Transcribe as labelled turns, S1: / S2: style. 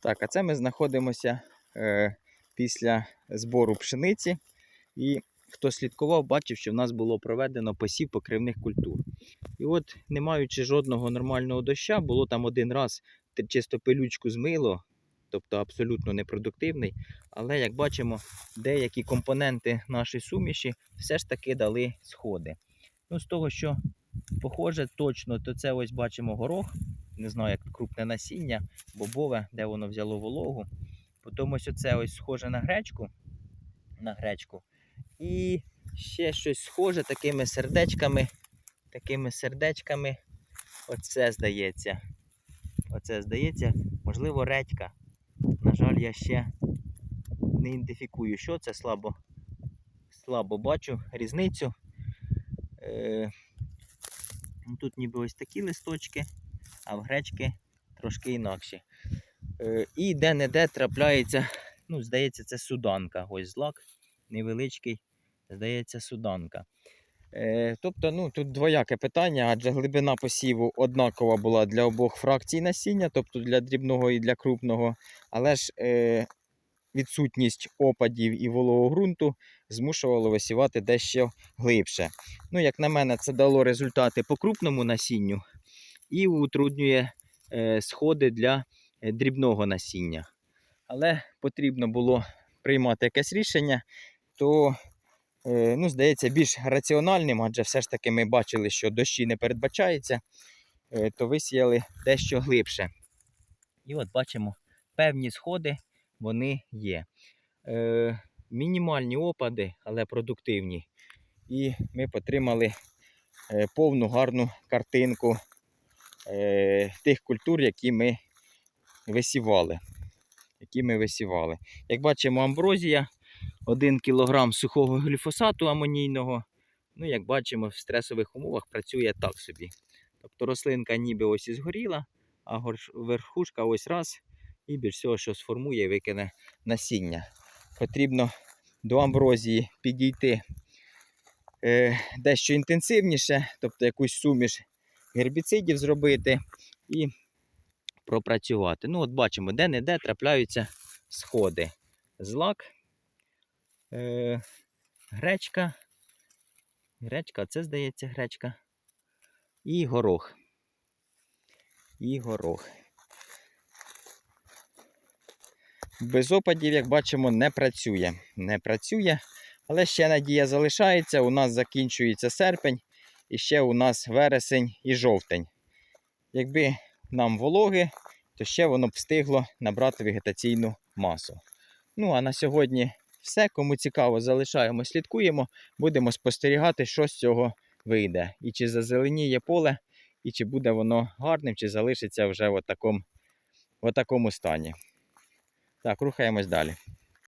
S1: Так, а це ми знаходимося е, після збору пшениці. І хто слідкував, бачив, що в нас було проведено посів покривних культур. І от, не маючи жодного нормального доща, було там один раз чисто пилючку змило, тобто абсолютно непродуктивний. Але як бачимо, деякі компоненти нашої суміші все ж таки дали сходи. Ну, з того, що похоже точно, то це ось бачимо горох, не знаю, як крупне насіння, бобове, де воно взяло вологу. Потім ось оце ось схоже на гречку. На гречку. І ще щось схоже такими сердечками. Такими сердечками. Оце здається. Оце здається, можливо, редька. На жаль, я ще не ідентифікую, що це слабо. Слабо бачу різницю. Е, ну, тут ніби ось такі листочки, а в гречки трошки інакші. Е, і де-не-де трапляється, ну, здається, це суданка. Ось злак невеличкий, здається, суданка. Е, тобто, ну, тут двояке питання, адже глибина посіву однакова була для обох фракцій насіння, тобто для дрібного і для крупного. Але ж е, відсутність опадів і вологого ґрунту змушувало висівати дещо глибше. Ну, як на мене, це дало результати по крупному насінню і утруднює е, сходи для е, дрібного насіння. Але потрібно було приймати якесь рішення, то, е, ну, здається, більш раціональним, адже все ж таки ми бачили, що дощі не передбачається, то висіяли дещо глибше. І от бачимо, певні сходи вони є. Мінімальні опади, але продуктивні. І ми отримали повну гарну картинку тих культур, які ми висівали. Які ми висівали. Як бачимо, амброзія 1 кг сухого гліфосату амонійного. Ну, як бачимо, в стресових умовах працює так собі. Тобто рослинка ніби ось і згоріла, а верхушка ось раз і більш всього, що сформує і викине насіння. Потрібно до амброзії підійти е, дещо інтенсивніше, тобто якусь суміш гербіцидів зробити і пропрацювати. Ну, от бачимо, де-не-де трапляються сходи. Злак, е, гречка. Гречка, це здається гречка. І горох. І горох. Без опадів, як бачимо, не працює. Не працює, але ще надія залишається. У нас закінчується серпень, і ще у нас вересень і жовтень. Якби нам вологи, то ще воно б встигло набрати вегетаційну масу. Ну а на сьогодні все. Кому цікаво, залишаємо, слідкуємо, будемо спостерігати, що з цього вийде. І чи зазеленіє поле, і чи буде воно гарним, чи залишиться вже в такому, стані. Так, рухаємось далі.